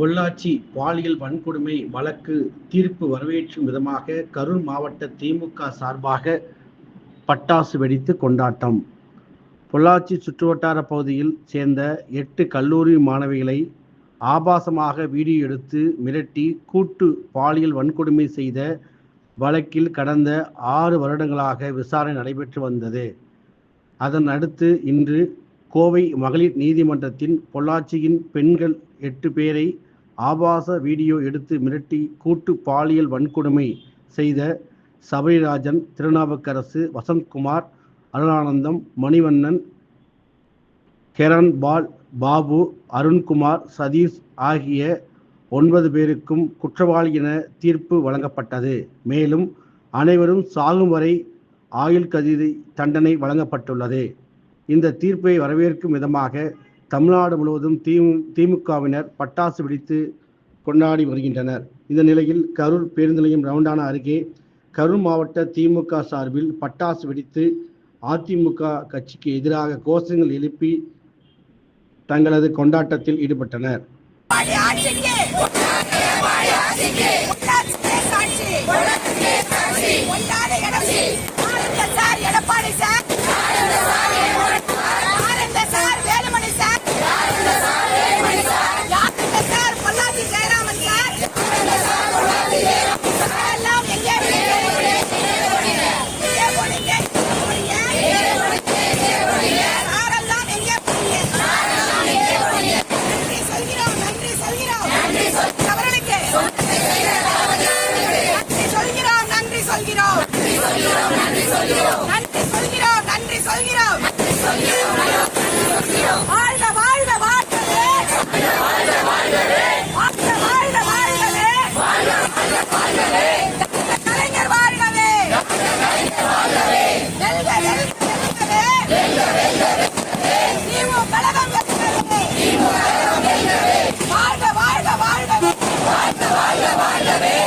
பொள்ளாச்சி பாலியல் வன்கொடுமை வழக்கு தீர்ப்பு வரவேற்றும் விதமாக கரூர் மாவட்ட திமுக சார்பாக பட்டாசு வெடித்து கொண்டாட்டம். பொள்ளாச்சி சுற்றுவட்டார பகுதியில் சேர்ந்த எட்டு கல்லூரி மாணவிகளை ஆபாசமாக வீடியோ எடுத்து மிரட்டி கூட்டு பாலியல் வன்கொடுமை செய்த வழக்கில் கடந்த ஆறு வருடங்களாக விசாரணை நடைபெற்று வந்தது. அதன் அடுத்து இன்று கோவை மகளிர் நீதிமன்றத்தின் பொள்ளாச்சியின் பெண்கள் எட்டு பேரை ஆபாச வீடியோ எடுத்து மிரட்டி கூட்டு பாலியல் வன்கொடுமை செய்த சபரிராஜன் திருநாவுக்கரசு வசந்த்குமார் அருளானந்தம் மணிவண்ணன் கெரன்பால் பாபு அருண்குமார் சதீஷ் ஆகிய ஒன்பது பேருக்கும் குற்றவாளி என தீர்ப்பு வழங்கப்பட்டது. மேலும் அனைவரும் சாகும் வரை ஆயுள் கதிரை தண்டனை வழங்கப்பட்டுள்ளது. இந்த தீர்ப்பை வரவேற்கும் விதமாக தமிழ்நாடு முழுவதும் திமு திமுகவினர் பட்டாசு வெடித்து கொண்டாடி வருகின்றனர். இந்த நிலையில் கரூர் பேருந்து நிலையம் ரவுண்டான அருகே கரூர் மாவட்ட திமுக சார்பில் பட்டாசு வெடித்து அதிமுக கட்சிக்கு எதிராக கோஷங்கள் எழுப்பி தங்களது கொண்டாட்டத்தில் ஈடுபட்டனர். baila, baila, baila.